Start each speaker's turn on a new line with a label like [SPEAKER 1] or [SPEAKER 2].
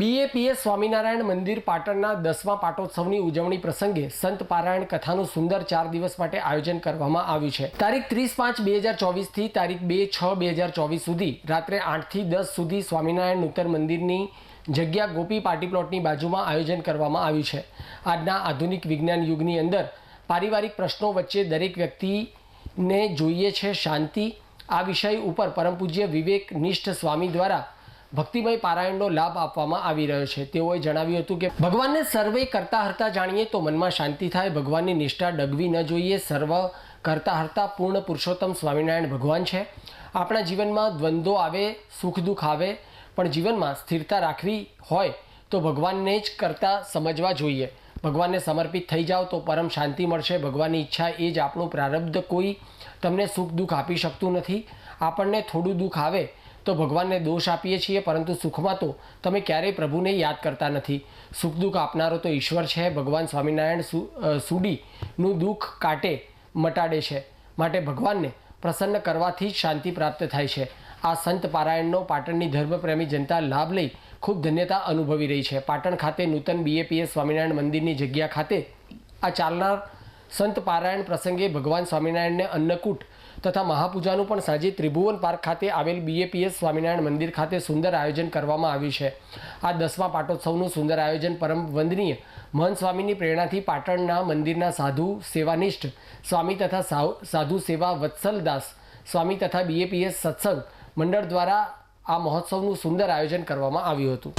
[SPEAKER 1] BAPS Swaminarayan મંદિર પાટણના દસમા પાટોત્સવની ઉજવણી પ્રસંગે સંત પારાયણ કથાનું સુંદર ચાર દિવસ માટે આયોજન કરવામાં આવ્યું છે. તારીખ ત્રીસ પાંચ બે હજાર ચોવીસથી તારીખ બે છ બે હજાર ચોવીસ સુધી રાત્રે આઠથી દસ સુધી સ્વામિનારાયણ નૂતન મંદિરની જગ્યા ગોપી પાર્ટી પ્લોટની બાજુમાં આયોજન કરવામાં આવ્યું છે. આજના આધુનિક વિજ્ઞાન યુગની અંદર પારિવારિક પ્રશ્નો વચ્ચે દરેક વ્યક્તિને જોઈએ છે શાંતિ. આ વિષય ઉપર પરમ પૂજ્ય વિવેક નિષ્ઠ સ્વામી દ્વારા ભક્તિમય પારાયણનો લાભ આપવામાં આવી રહ્યો છે. તેઓએ જણાવ્યું હતું કે, ભગવાનને સર્વે કરતા હરતા જાણીએ તો મનમાં શાંતિ થાય, ભગવાનની નિષ્ઠા ડગવી ન જોઈએ, સર્વ કરતા હરતા પૂર્ણ પુરુષોત્તમ સ્વામિનારાયણ ભગવાન છે. આપણા જીવનમાં દ્વંદ્વો આવે, સુખ દુઃખ આવે, પણ જીવનમાં સ્થિરતા રાખવી હોય તો ભગવાનને જ કરતા સમજવા જોઈએ. ભગવાનને સમર્પિત થઈ જાઓ તો પરમ શાંતિ મળશે. ભગવાનની ઈચ્છા એ જ આપણું પ્રારબ્ધ. કોઈ તમને સુખ દુઃખ આપી શકતું નથી. આપણને થોડું દુઃખ આવે તો ભગવાનને દોષ આપીએ છીએ, પરંતુ સુખમાં તો તમે ક્યારેય પ્રભુને યાદ કરતા નથી. સુખ દુઃખ આપનારો તો ઈશ્વર છે. ભગવાન સ્વામિનારાયણ સુડીનું દુઃખ કાટે, મટાડે છે. માટે ભગવાનને પ્રસન્ન કરવાથી જ શાંતિ પ્રાપ્ત થાય છે. આ સંત પારાયણનો પાટણની ધર્મપ્રેમી જનતા લાભ લઈ ખૂબ ધન્યતા અનુભવી રહી છે. પાટણ ખાતે નૂતન બીએપીએસ સ્વામિનારાયણ મંદિરની જગ્યા ખાતે આ ચાલનાર સંત પારાયણ પ્રસંગે ભગવાન સ્વામિનારાયણને અન્નકૂટ તથા મહાપૂજાનું પણ સાંજે ત્રિભુવન પાર્ક ખાતે આવેલ બીએપીએસ સ્વામિનારાયણ મંદિર ખાતે સુંદર આયોજન કરવામાં આવ્યું છે. આ દસમા પાટોત્સવનું સુંદર આયોજન પરમ વંદનીય મહંત સ્વામીની પ્રેરણાથી પાટણના મંદિરના સાધુ સેવાનિષ્ઠ સ્વામી તથા સાધુ સેવા વત્સલદાસ સ્વામી તથા બીએપીએસ સત્સંગ મંડળ દ્વારા આ મહોત્સવનું સુંદર આયોજન કરવામાં આવ્યું હતું.